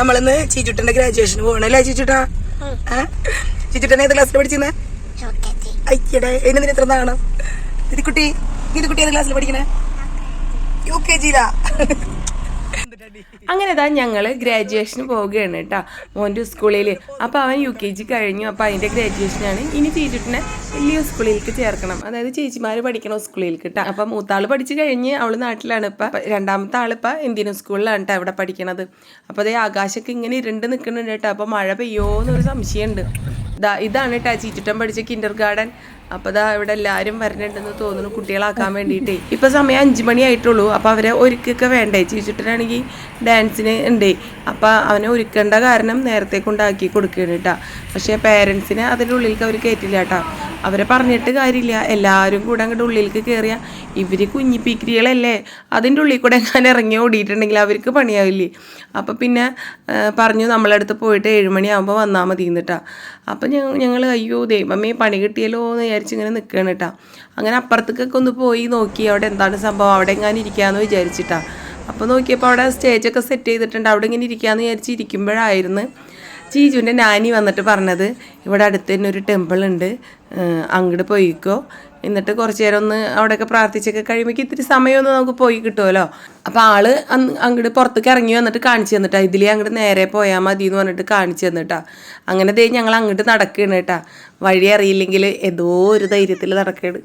നമ്മളിന്ന് ചീച്ചുട്ടന്റെ ഗ്രാജുവേഷന് പോകണല്ലേ ചീച്ചുട്ടാ? ചീച്ചുട്ടനെ ഏത് ക്ലാസ്സിൽ പഠിച്ചിരുന്നേ അയ്യടെ എന്നതിന് എത്ര നാണം? ഇത് കുട്ടി ഇത് കുട്ടി ഏത് ക്ലാസ്സിൽ പഠിക്കണേ? യു കെ ജിയിലാ അങ്ങനെ ഇതാ ഞങ്ങൾ ഗ്രാജുവേഷന് പോവുകയാണ് കേട്ടോ. മോന്റെ സ്കൂളിൽ അപ്പോൾ അവൻ യു കെ ജി കഴിഞ്ഞു. അപ്പോൾ അതിന്റെ ഗ്രാജുവേഷനാണ്. ഇനി ചേച്ചിട്ടിനെ വലിയ സ്കൂളിലേക്ക് ചേർക്കണം. അതായത് ചേച്ചിമാർ പഠിക്കണ സ്കൂളിലേക്ക് കേട്ടോ. അപ്പം മൂത്താൾ പഠിച്ചു കഴിഞ്ഞ് അവൾ നാട്ടിലാണ് ഇപ്പം. രണ്ടാമത്തെ ആളിപ്പോൾ ഇന്ത്യൻ സ്കൂളിലാണ് കേട്ടോ അവിടെ പഠിക്കണത്. അപ്പോൾ അതേ ആകാശമൊക്കെ ഇങ്ങനെ ഇരുണ്ട് നിൽക്കുന്നുണ്ട് കേട്ടോ. അപ്പോൾ മഴ പെയ്യോന്നൊരു സംശയമുണ്ട് ഇതാ ഇതാണ് കേട്ടോ ചീച്ചുട്ടൻ പഠിച്ച കിൻഡർ ഗാർഡൻ അപ്പോൾ ദാ ഇവിടെ എല്ലാവരും വരണുണ്ടെന്ന് തോന്നുന്നു കുട്ടികളാക്കാൻ വേണ്ടിയിട്ടേ. ഇപ്പൊ സമയം അഞ്ചു മണി ആയിട്ടുള്ളൂ. അപ്പോൾ അവരെ ഒരുക്കൊക്കെ വേണ്ടേ? ചീച്ചിട്ടനാണെങ്കിൽ ഡാൻസിന് ഉണ്ടേ അപ്പോൾ അവനെ ഒരുക്കേണ്ട കാരണം നേരത്തെ കൊണ്ടാക്കി കൊടുക്കുകയാണ് കേട്ടോ പക്ഷേ പേരൻസിനെ അതിന്റെ ഉള്ളിലേക്ക് അവർ കയറ്റില്ല കേട്ടോ അവരെ പറഞ്ഞിട്ട് കാര്യമില്ല. എല്ലാവരും കൂടെ അങ്ങോട്ട് ഉള്ളിലേക്ക് കയറിയ ഇവർ കുഞ്ഞിപ്പിക്കിരികളല്ലേ അതിന്റെ ഉള്ളിൽ കൂടെ ഞാൻ ഇറങ്ങി ഓടിയിട്ടുണ്ടെങ്കിൽ അവർക്ക് പണിയാവില്ലേ? അപ്പോൾ പിന്നെ പറഞ്ഞു നമ്മളടുത്ത് പോയിട്ട് ഏഴുമണിയാകുമ്പോൾ വന്നാൽ മതി എന്നിട്ടാ അപ്പം ഞങ്ങൾ അയ്യോ ദൈവമേ പണി കിട്ടിയല്ലോ എന്ന് വിചാരിച്ച് ഇങ്ങനെ നിൽക്കുകയാണ് കേട്ടോ അങ്ങനെ അപ്പുറത്തേക്കൊക്കെ ഒന്ന് പോയി നോക്കി അവിടെ എന്താണ് സംഭവം അവിടെ എങ്ങാനും ഇരിക്കാമെന്ന് വിചാരിച്ചിട്ടാണ് അപ്പോൾ നോക്കിയപ്പോൾ അവിടെ സ്റ്റേജൊക്കെ സെറ്റ് ചെയ്തിട്ടുണ്ട് അവിടെ ഇങ്ങനെ ഇരിക്കാമെന്ന് വിചാരിച്ച് ഇരിക്കുമ്പോഴായിരുന്നു ചീജുവിന്റെ നാനി വന്നിട്ട് പറഞ്ഞത് ഇവിടെ അടുത്ത് തന്നെ ഒരു ടെമ്പിൾ ഉണ്ട് അങ്ങോട്ട് പോയിക്കോ. എന്നിട്ട് കുറച്ച് നേരം ഒന്ന് അവിടെയൊക്കെ പ്രാർത്ഥിച്ചൊക്കെ കഴിയുമ്പോൾ ഇത്തിരി സമയമൊന്നും നമുക്ക് പോയി കിട്ടുമല്ലോ. അപ്പോൾ ആൾ അങ്ങോട്ട് പുറത്തേക്ക് ഇറങ്ങി വന്നിട്ട് കാണിച്ചു തന്നിട്ടാ. ഇതിലേ അങ്ങോട്ട് നേരെ പോയാൽ മതി എന്ന് പറഞ്ഞിട്ട് കാണിച്ചു തന്നിട്ടാ. അങ്ങനെ ദേ ഞങ്ങൾ അങ്ങോട്ട് നടക്കുകയാണ് കേട്ടാ. വഴി അറിയില്ലെങ്കിൽ ഏതോ ഒരു ധൈര്യത്തിൽ നടക്കുകയാണ്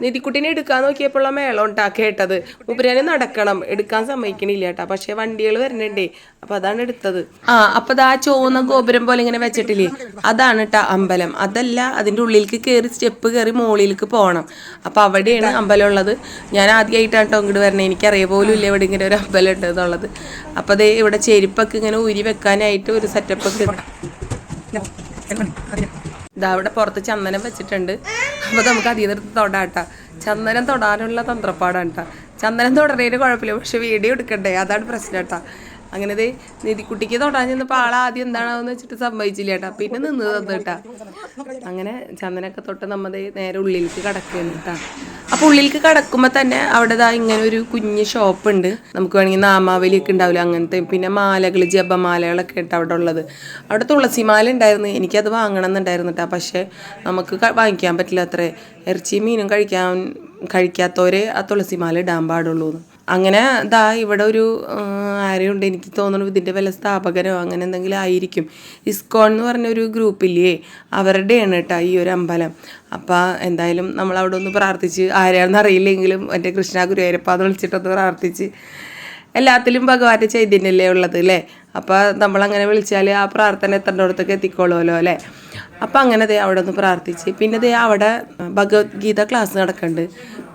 നിധിക്കുട്ടിനെ എടുക്കാൻ നോക്കിയപ്പോഴുള്ള മേളം ഉണ്ടാക്കി കേട്ടത് ഉപരാന് നടക്കണം എടുക്കാൻ സമ്മതിക്കണില്ല കേട്ടാ പക്ഷെ വണ്ടികൾ വരണ്ടേ അപ്പൊ അതാണ് എടുത്തത് ആ അപ്പൊ ആ ചോന്ന ഗോപുരം പോലെ ഇങ്ങനെ വെച്ചിട്ടില്ലേ അതാണ് കേട്ടാ അമ്പലം അതല്ല അതിന്റെ ഉള്ളിലേക്ക് കയറി സ്റ്റെപ്പ് കയറി മുകളിലേക്ക് പോകണം അപ്പൊ അവിടെയാണ് അമ്പലം ഉള്ളത് ഞാൻ ആദ്യമായിട്ടാണ് കേട്ടോ ഇങ്ങോട്ട് വരണേ എനിക്കറിയ പോലും ഇല്ല ഇവിടെ ഇങ്ങനെ ഒരു അമ്പലം ഉണ്ട് എന്നുള്ളത് അപ്പൊ ദേ ഇവിടെ ചെരുപ്പൊക്കെ ഇങ്ങനെ ഊരി വെക്കാനായിട്ട് ഒരു സെറ്റപ്പ് ഒക്കെ ഇതാ അവിടെ പുറത്ത് ചന്ദനം വെച്ചിട്ടുണ്ട്. അപ്പോൾ നമുക്ക് അതീതെടുത്ത് തൊടാട്ടാ ചന്ദനം തൊടാനുള്ള തന്ത്രപ്പാടാണ് കേട്ടോ. ചന്ദനം തൊടണേന് കുഴപ്പമില്ല പക്ഷെ വീഡിയോ എടുക്കണ്ടേ? അതാണ് പ്രശ്നം കേട്ടാ. അങ്ങനെ ദേ നിധിക്കുട്ടിക്ക് തൊടാൻ ചെന്നപ്പോൾ ആൾ ആദ്യം എന്താണെന്ന് വെച്ചിട്ട് സംഭവിച്ചില്ല കേട്ടാ. പിന്നെ നിന്ന് തന്നു കേട്ടാ. അങ്ങനെ ചന്ദനൊക്കെ തൊട്ട് നമ്മ ദേ നേരെ ഉള്ളിലേക്ക് കടക്കുകയാണ് കേട്ടാ അപ്പോൾ ഉള്ളിലേക്ക് കടക്കുമ്പോൾ തന്നെ അവിടെ ദാ ഇങ്ങനെ ഒരു കുഞ്ഞ് ഷോപ്പ് ഉണ്ട് നമുക്ക് വേണമെങ്കിൽ നാമാവലിയൊക്കെ ഉണ്ടാവില്ല അങ്ങനത്തെ. പിന്നെ മാലകൾ ജപമാലകളൊക്കെ ഉണ്ട് അവിടെ ഉള്ളത്. അവിടെ തുളസിമാല ഉണ്ടായിരുന്നു. എനിക്കത് വാങ്ങണം എന്നുണ്ടായിരുന്നു കേട്ടോ പക്ഷേ നമുക്ക് വാങ്ങിക്കാൻ പറ്റില്ല അത്രേ ഇറച്ചിയും മീനും കഴിക്കാൻ കഴിക്കാത്തവരെ ആ തുളസിമാല ഇടാൻ പാടുള്ളൂ. അങ്ങനെ ദാ ഇവിടെ ഒരു ആരെയുണ്ട് എനിക്ക് തോന്നുന്നു ഇതിന്റെ വല്ല സ്ഥാപകരോ അങ്ങനെ എന്തെങ്കിലും ആയിരിക്കും. ഇസ്കോൺ എന്ന് പറഞ്ഞൊരു ഗ്രൂപ്പില്ലേ? അവരുടെയാണ് കേട്ടോ ഈ ഒരു അമ്പലം. അപ്പോൾ എന്തായാലും നമ്മൾ അവിടെ ഒന്ന് പ്രാർത്ഥിച്ച് ആരാണെന്ന് അറിയില്ലെങ്കിലും എന്റെ കൃഷ്ണ ഗുരുവായൂരപ്പ വിളിച്ചിട്ടൊന്ന് പ്രാർത്ഥിച്ച്. എല്ലാത്തിലും ഭഗവാന്റെ ചൈതന്യല്ലേ ഉള്ളത് അല്ലേ? അപ്പോൾ നമ്മളങ്ങനെ വിളിച്ചാൽ ആ പ്രാർത്ഥന എത്തേണ്ടടത്തൊക്കെ എത്തിക്കോളുമല്ലോ അല്ലേ? അപ്പം അങ്ങനെ ദേ അവിടെ ഒന്ന് പ്രാർത്ഥിച്ച്. പിന്നെ ദേ അവിടെ ഭഗവത്ഗീത ക്ലാസ് നടക്കുന്നുണ്ട്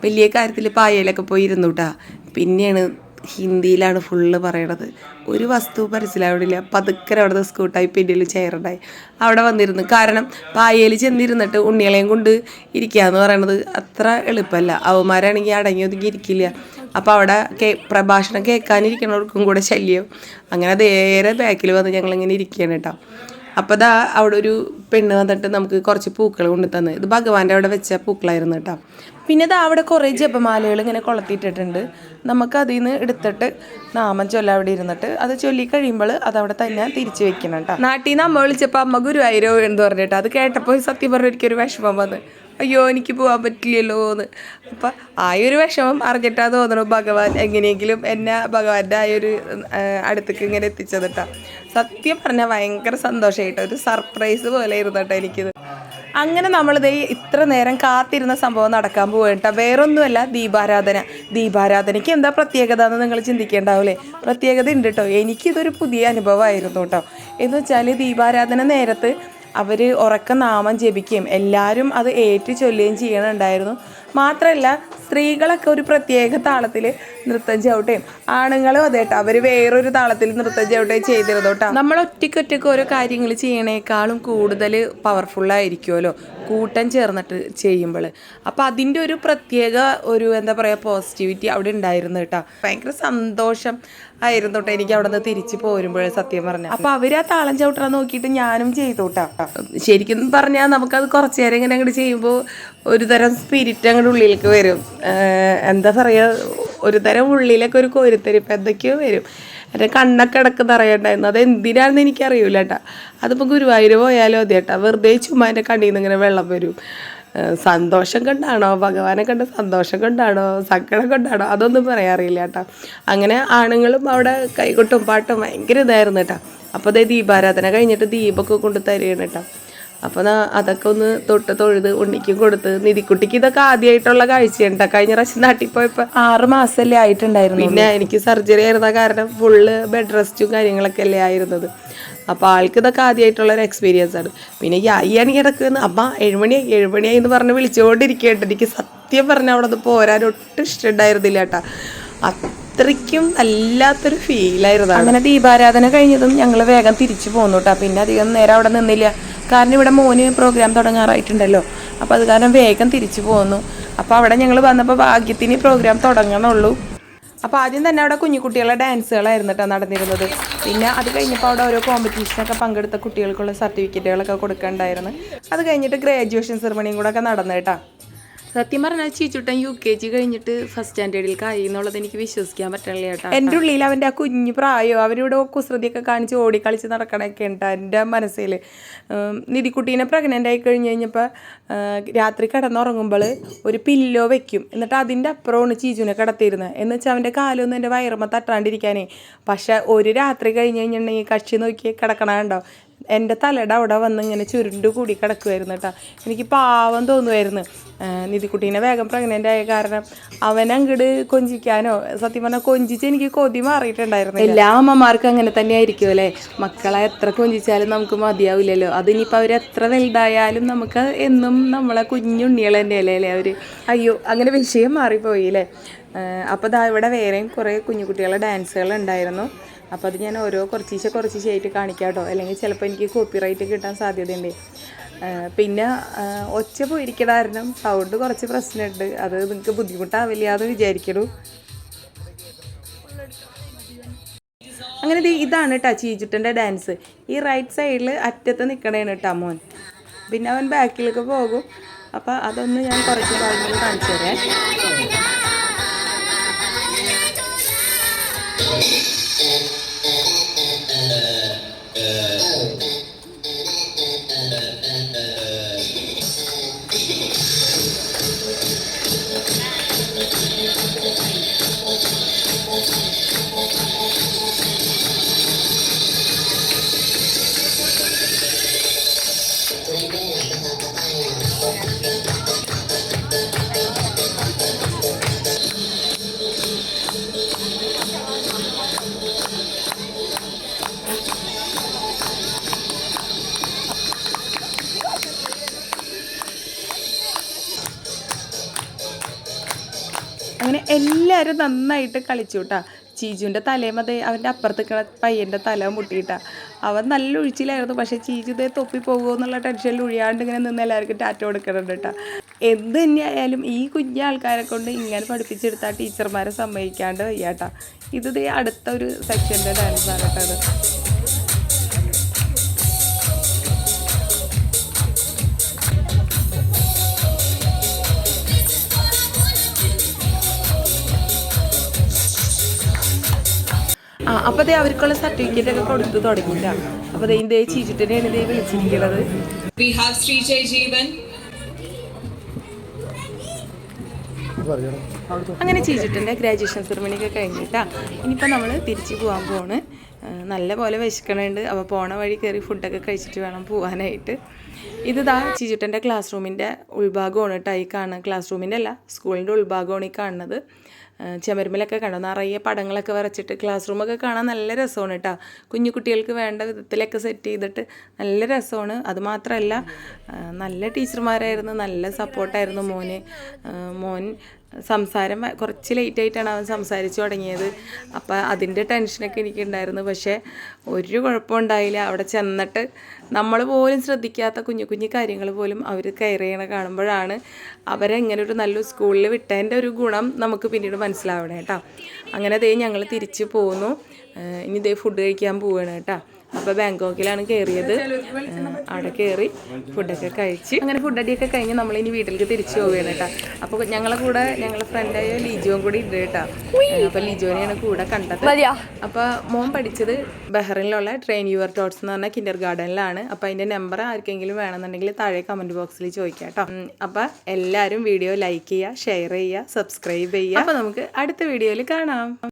വലിയ കാര്യത്തിൽ പായയിലൊക്കെ പോയി ഇരുന്നു കേട്ടാ പിന്നെയാണ് ഹിന്ദിയിലാണ് ഫുള്ള് പറയണത്. ഒരു വസ്തു മനസ്സിലാവണില്ല പതുക്കര അവിടെ സ്കൂട്ടായി പിന്നിൽ ചെയറുണ്ടായി അവിടെ വന്നിരുന്നു. കാരണം പായയിൽ ചെന്നിരുന്നിട്ട് ഉണ്ണികളെയും കൊണ്ട് ഇരിക്കുക എന്ന് പറയണത് അത്ര എളുപ്പമല്ല. അവന്മാരാണെങ്കിൽ അടങ്ങി ഒതുങ്ങി ഇരിക്കില്ല. അപ്പോൾ അവിടെ കേ പ്രഭാഷണം കേൾക്കാനിരിക്കണവർക്കും കൂടെ ശല്യം. അങ്ങനെ നേരെ ബാക്കിൽ വന്ന് ഞങ്ങളിങ്ങനെ ഇരിക്കുകയാണ് കേട്ടോ. അപ്പോൾ ദാ അവിടെ ഒരു പെണ്ണ് വന്നിട്ട് നമുക്ക് കുറച്ച് പൂക്കൾ കൊണ്ടു തന്നു. ഇത് ഭഗവാന്റെ അവിടെ വെച്ച പൂക്കളായിരുന്നു കേട്ടോ. പിന്നെ ദാ അവിടെ കുറേ ജപമാലകൾ ഇങ്ങനെ കൊളത്തിയിട്ടിട്ടുണ്ട്. നമുക്ക് അതിൽ നിന്ന് എടുത്തിട്ട് നാമം ചൊല്ല അവിടെ ഇരുന്നിട്ട് അത് ചൊല്ലി കഴിയുമ്പോൾ അത് അവിടെ തന്നെ തിരിച്ചു വെക്കണം കേട്ടോ. നാട്ടിൽ നിന്ന് അമ്മ വിളിച്ചപ്പോൾ അമ്മ ഗുരുവായൂരോ എന്ന് പറഞ്ഞിട്ട് അത് കേട്ടപ്പോൾ സത്യം പറഞ്ഞ എനിക്കൊരു വിഷമം വന്ന്. അയ്യോ എനിക്ക് പോകാൻ പറ്റില്ലല്ലോ എന്ന് അപ്പം ആ ഒരു വിഷമം അറിഞ്ഞിട്ടാ തോന്നണു ഭഗവാൻ എങ്ങനെയെങ്കിലും എന്നെ ഭഗവാന്റെ ആ ഒരു അടുത്തേക്ക് ഇങ്ങനെ എത്തിച്ചത് കേട്ടോ സത്യം പറഞ്ഞാൽ ഭയങ്കര സന്തോഷമായിട്ടോ ഒരു സർപ്രൈസ് പോലെ ഇരുന്നു കേട്ടോ എനിക്കിത്. അങ്ങനെ നമ്മളിത് ഇത്ര നേരം കാത്തിരുന്ന സംഭവം നടക്കാൻ പോകട്ടോ വേറൊന്നുമല്ല ദീപാരാധന. ദീപാരാധനയ്ക്ക് എന്താ പ്രത്യേകത എന്ന് നിങ്ങൾ ചിന്തിക്കേണ്ടാവില്ലേ പ്രത്യേകത ഉണ്ട് കേട്ടോ എനിക്കിതൊരു പുതിയ അനുഭവമായിരുന്നു കേട്ടോ. എന്ന് വെച്ചാൽ ദീപാരാധന നേരത്ത് അവർ ഉറക്ക നാമം ജപിക്കുകയും എല്ലാവരും അത് ഏറ്റു ചൊല്ലുകയും ചെയ്യണുണ്ടായിരുന്നു. മാത്രമല്ല സ്ത്രീകളൊക്കെ ഒരു പ്രത്യേക താളത്തിൽ നൃത്തം ചവിട്ടുകയും ആണുങ്ങളും അതെ കേട്ടോ അവർ വേറൊരു താളത്തിൽ നൃത്തം ചവിട്ടുകയും ചെയ്തിരുന്നു കേട്ടോ നമ്മൾ ഒറ്റയ്ക്ക് ഒറ്റയ്ക്ക് ഓരോ കാര്യങ്ങൾ ചെയ്യണേക്കാളും കൂടുതൽ പവർഫുള്ളായിരിക്കുമല്ലോ കൂട്ടം ചേർന്നിട്ട് ചെയ്യുമ്പോൾ അപ്പോൾ അതിന്റെ ഒരു പ്രത്യേക ഒരു എന്താ പറയുക പോസിറ്റിവിറ്റി അവിടെ ഉണ്ടായിരുന്നു കേട്ടോ ഭയങ്കര സന്തോഷം ആയിരുന്നു കേട്ടോ എനിക്ക് അവിടെ നിന്ന് തിരിച്ച് പോരുമ്പോഴേ സത്യം പറഞ്ഞു. അപ്പോൾ അവർ ആ താളം ചവിട്ടാൻ നോക്കിയിട്ട് ഞാനും ചെയ്തു കേട്ടോ ശരിക്കും പറഞ്ഞാൽ നമുക്കത് കുറച്ച് നേരം ഇങ്ങനെ അങ്ങോട്ട് ചെയ്യുമ്പോൾ ഒരു തരം സ്പിരിറ്റ് അങ്ങോട്ട് ഉള്ളിലേക്ക് വരും. എന്താ പറയുക ഒരു തരം ഉള്ളിലൊക്കെ ഒരു കോരിത്തരിപ്പ് എന്തൊക്കെയോ വരും. എന്റെ കണ്ണൊക്കെ ഇടയ്ക്ക് നിറയണ്ടായിരുന്നു. അത് എന്തിനാണെന്ന് എനിക്കറിയില്ല കേട്ടാ അതിപ്പോൾ ഗുരുവായൂർ പോയാലോ അതെ കേട്ടാ വെറുതെ ചുമ്മാ എന്റെ കണ്ണിൽ നിന്ന് ഇങ്ങനെ വെള്ളം വരും. സന്തോഷം കൊണ്ടാണോ? ഭഗവാനെ കണ്ട സന്തോഷം കൊണ്ടാണോ? സങ്കടം കൊണ്ടാണോ? അതൊന്നും പറയാറില്ല കേട്ടോ അങ്ങനെ ആണുങ്ങളും അവിടെ കൈകൊട്ടും പാട്ടും ഭയങ്കര ഇതായിരുന്നു കേട്ടോ അപ്പോൾ അതേ ദീപാരാധന കഴിഞ്ഞിട്ട് ദീപമൊക്കെ കൊണ്ട് തരുകയാണ് കേട്ടോ അപ്പോൾ അതൊക്കെ ഒന്ന് തൊട്ട് തൊഴുത് ഉണ്ണിക്കും കൊടുത്ത് നിധിക്കുട്ടിക്ക് ഇതൊക്കെ ആദ്യമായിട്ടുള്ള കാഴ്ചയുണ്ട് കഴിഞ്ഞ പ്രാവശ്യം നാട്ടിൽ പോയപ്പോൾ ആറ് മാസമല്ലേ ആയിട്ടുണ്ടായിരുന്നു പിന്നെ എനിക്ക് സർജറി ആയിരുന്ന കാരണം ഫുള്ള് ബെഡ് റെസ്റ്റും കാര്യങ്ങളൊക്കെ അല്ലേ ആയിരുന്നത്. അപ്പോൾ ആൾക്ക് ഇതൊക്കെ ആദ്യമായിട്ടുള്ള ഒരു എക്സ്പീരിയൻസ് ആണ്. പിന്നെ ഈ അയ്യാണ് കിടക്കുന്ന. അമ്മ ഏഴുമണിയായി ഏഴുമണിയായി എന്ന് പറഞ്ഞ് വിളിച്ചുകൊണ്ടിരിക്കേണ്ട എനിക്ക് സത്യം പറഞ്ഞാൽ അവിടെ നിന്ന് പോരാൻ ഒട്ടും ഇഷ്ടമുണ്ടായിരുന്നില്ല കേട്ടാ അത്രയ്ക്കും വല്ലാത്തൊരു ഫീലായിരുന്നു അങ്ങനെ ദീപാരാധന കഴിഞ്ഞതും ഞങ്ങൾ വേഗം തിരിച്ചു പോന്നു കേട്ടോ പിന്നെ അധികം നേരം അവിടെ നിന്നില്ല. കാരണം ഇവിടെ മോന് പ്രോഗ്രാം തുടങ്ങാറായിട്ടുണ്ടല്ലോ. അപ്പോൾ അത് കാരണം വേഗം തിരിച്ചു പോന്നു. അപ്പോൾ അവിടെ ഞങ്ങൾ വന്നപ്പോൾ ഭാഗ്യത്തിന് പ്രോഗ്രാം തുടങ്ങണുള്ളൂ. അപ്പോൾ ആദ്യം തന്നെ അവിടെ കുഞ്ഞുകുട്ടികളുടെ ഡാൻസുകളായിരുന്നു കേട്ടോ നടന്നിരുന്നത്. പിന്നെ അത് കഴിഞ്ഞപ്പോൾ അവിടെ ഓരോ കോമ്പറ്റീഷനൊക്കെ പങ്കെടുത്ത കുട്ടികൾക്കുള്ള സർട്ടിഫിക്കറ്റുകളൊക്കെ കൊടുക്കണ്ടായിരുന്നു. അത് കഴിഞ്ഞിട്ട് ഗ്രാജുവേഷൻ സെറമണിയും കൂടെ ഒക്കെ നടന്നു കേട്ടോ. സത്യം പറഞ്ഞാൽ ചീച്ചുട്ടൻ യു കെ ജി കഴിഞ്ഞിട്ട് ഫസ്റ്റ് സ്റ്റാൻഡേർഡിൽ കായി എന്നുള്ളത് എനിക്ക് വിശ്വസിക്കാൻ പറ്റില്ല കേട്ടോ. എന്റെ ഉള്ളിൽ അവന്റെ ആ കുഞ്ഞു പ്രായോ അവരിവിടെ കുസൃതിയൊക്കെ കാണിച്ച് ഓടിക്കളിച്ച് നടക്കണൊക്കെ ഉണ്ട് എന്റെ മനസ്സിൽ. നിധിക്കുട്ടീനെ പ്രഗ്നന്റ് ആയി കഴിഞ്ഞ് കഴിഞ്ഞപ്പോൾ രാത്രി കിടന്നുറങ്ങുമ്പോൾ ഒരു പില്ലോ വെക്കും. എന്നിട്ട് അതിന്റെ അപ്പുറമാണ് ചീച്ചുനെ കിടത്തിയിരുന്നത് എന്ന് വെച്ചാൽ അവന്റെ കാലൊന്നും എന്റെ വയറുമ്മ തട്ടാണ്ടിരിക്കാനേ. പക്ഷേ ഒരു രാത്രി കഴിഞ്ഞ് കഴിഞ്ഞിട്ടുണ്ടെങ്കിൽ കക്ഷി നോക്കി കിടക്കണ കണ്ടോ? എന്റെ തലയുടെ അവിടെ വന്ന് ഇങ്ങനെ ചുരുണ്ട് കൂടി കിടക്കുമായിരുന്നു കേട്ടോ. എനിക്ക് പാവം തോന്നുമായിരുന്നു നിധിക്കുട്ടീനെ വേഗം പ്രഗ്നന്റ് ആയ കാരണം അവൻ കൊഞ്ചിക്കാനോ സത്യം പറഞ്ഞാൽ കൊഞ്ചിച്ച് എനിക്ക് കൊതി മാറിയിട്ടുണ്ടായിരുന്നു എല്ലാ അമ്മമാർക്കും അങ്ങനെ തന്നെ ആയിരിക്കും അല്ലേ? മക്കളെ എത്ര കൊഞ്ചിച്ചാലും നമുക്ക് മതിയാവില്ലല്ലോ. അതിനിപ്പോൾ അവർ എത്ര വലുതായാലും നമുക്ക് എന്നും നമ്മളെ കുഞ്ഞുണ്ണികൾ തന്നെയല്ലേ അല്ലേ അവർ അയ്യോ അങ്ങനെ വിഷയം മാറിപ്പോയി അല്ലേ? അപ്പോൾ ഇതാ ഇവിടെ വേറെയും കുറേ കുഞ്ഞുകുട്ടികളുടെ ഡാൻസുകൾ ഉണ്ടായിരുന്നു. അപ്പോൾ അത് ഞാൻ ഓരോ കുറച്ചീശെ കുറച്ചീശായിട്ട് കാണിക്കാം കേട്ടോ അല്ലെങ്കിൽ ചിലപ്പോൾ എനിക്ക് കോപ്പിറൈറ്റ് കിട്ടാൻ സാധ്യതയുണ്ട്. പിന്നെ ഒച്ച പോയിരിക്കണ സൗണ്ട് കുറച്ച് പ്രശ്നമുണ്ട്. അത് നിങ്ങൾക്ക് ബുദ്ധിമുട്ടാവില്ല എന്ന് വിചാരിക്കണു. അങ്ങനെ ഇതാണ് കേട്ടോ ചീജുട്ടന്റെ ഡാൻസ് ഈ റൈറ്റ് സൈഡിൽ അറ്റത്ത് നിൽക്കണേണ് കേട്ടോ മോൻ. പിന്നെ അവൻ ബാക്കിലേക്ക് പോകും. അപ്പോൾ അതൊന്ന് ഞാൻ കുറച്ച് കാര്യങ്ങൾ കാണിച്ചു തരാം. നന്നായിട്ട് കളിച്ചു കേട്ടാ ചീജുവിന്റെ തലേമതേ അവന്റെ അപ്പുറത്ത് നിൽക്കണ പയ്യന്റെ തല മുട്ടിയിട്ടാ. അവൻ നല്ല ഒഴിച്ചിലായിരുന്നു പക്ഷേ ചീജു ഇതേ തൊപ്പി പോകുമോ എന്നുള്ള ടെൻഷനിൽ ഒഴിയാണ്ട് ഇങ്ങനെ നിന്ന് എല്ലാവർക്കും ടാറ്റ കൊടുക്കുന്നുണ്ട് കേട്ടോ എന്ത് തന്നെയായാലും ഈ കുഞ്ഞ ആൾക്കാരെ കൊണ്ട് ഇങ്ങനെ പഠിപ്പിച്ചെടുത്താൽ ടീച്ചർമാരെ സമ്മതിക്കാണ്ട് വയ്യാട്ടാ ഇത് ദേ അടുത്ത ഒരു സെക്ഷന്റെ ഡാൻസാണ് കേട്ടോ അപ്പോൾ അതേ അവർക്കുള്ള സർട്ടിഫിക്കറ്റ് ഒക്കെ കൊടുത്തു തുടങ്ങിയില്ല അപ്പോൾ ദേ ഇതേ ചീച്ചിട്ടിനെയാണ് ഇതേ വിളിച്ചിരിക്കുന്നത് We have Sri Jai Jeevan. അങ്ങനെ ചെയ്തിട്ടുണ്ട് ഗ്രാജുവേഷൻ സെറമണി ഒക്കെ കഴിഞ്ഞിട്ടാ. ഇനിയിപ്പോൾ നമ്മൾ തിരിച്ചു പോകാൻ പോണ് നല്ല പോലെ വിശക്കണുണ്ട്. അപ്പോൾ പോണ വഴി കയറി ഫുഡൊക്കെ കഴിച്ചിട്ട് വേണം പോകാനായിട്ട് ഇത് ചീച്ചിട്ടന്റെ ക്ലാസ് റൂമിന്റെ ഉൾഭാഗമാണ് കേട്ടോ ഈ കാണുന്നത് ക്ലാസ് റൂമിന്റെ അല്ല സ്കൂളിന്റെ ഉൾഭാഗമാണ് ഈ കാണുന്നത്. കണ്ടു കണ്ടോ? നിറയെ പടങ്ങളൊക്കെ വരച്ചിട്ട് ക്ലാസ് റൂമൊക്കെ കാണാൻ നല്ല രസമാണ് കേട്ടോ. കുഞ്ഞു കുട്ടികൾക്ക് വേണ്ട വിധത്തിലൊക്കെ സെറ്റ് ചെയ്തിട്ട് നല്ല രസമാണ്. അതുമാത്രമല്ല നല്ല ടീച്ചർമാരായിരുന്നു നല്ല സപ്പോർട്ടായിരുന്നു മോന്. മോൻ സംസാരം കുറച്ച് ലേറ്റായിട്ടാണ് അവൻ സംസാരിച്ചു തുടങ്ങിയത്. അപ്പോൾ അതിന്റെ ടെൻഷനൊക്കെ എനിക്കുണ്ടായിരുന്നു. പക്ഷേ ഒരു കുഴപ്പമുണ്ടായില്ല അവിടെ ചെന്നിട്ട് നമ്മൾ പോലും ശ്രദ്ധിക്കാത്ത കുഞ്ഞു കുഞ്ഞു കാര്യങ്ങൾ പോലും അവർ കെയർ കാണുമ്പോഴാണ് അവരെ ഇങ്ങനെ ഒരു നല്ലൊരു സ്കൂളിൽ വിട്ടതിന്റെ ഒരു ഗുണം നമുക്ക് പിന്നീട് മനസ്സിലാവണേ കേട്ടോ അങ്ങനെ ദേ ഞങ്ങൾ തിരിച്ച് പോന്നു. ഇനി ദേ ഫുഡ് കഴിക്കാൻ പോവുകയാണ് കേട്ടോ അപ്പോൾ ബാങ്കോക്കിലാണ് കയറിയത് അവിടെ കയറി ഫുഡൊക്കെ കഴിച്ച്. അങ്ങനെ ഫുഡ് അടിയൊക്കെ കഴിഞ്ഞ് നമ്മൾ ഇനി വീട്ടിലേക്ക് തിരിച്ചു പോവുകയാണ് കേട്ടോ. അപ്പോൾ ഞങ്ങളെ കൂടെ ഞങ്ങളെ ഫ്രണ്ടായ ലിജോയും കൂടി ഉണ്ട് കേട്ടോ. അപ്പോൾ ലിജോനെയാണ് കൂടെ കണ്ടത്. അപ്പോൾ മോൻ പഠിച്ചത് ബഹ്റിനിലുള്ള ട്രെയിൻ യുവർ ടോട്ട്സ് എന്ന് പറഞ്ഞ കിൻഡർ ഗാർഡനിലാണ് അപ്പോൾ അതിന്റെ നമ്പർ ആർക്കെങ്കിലും വേണമെന്നുണ്ടെങ്കിൽ താഴെ കമന്റ് ബോക്സിൽ ചോദിക്കാം കേട്ടോ. അപ്പോൾ എല്ലാവരും വീഡിയോ ലൈക്ക് ചെയ്യുക ഷെയർ ചെയ്യുക സബ്സ്ക്രൈബ് ചെയ്യുക. അപ്പോൾ നമുക്ക് അടുത്ത വീഡിയോയിൽ കാണാം.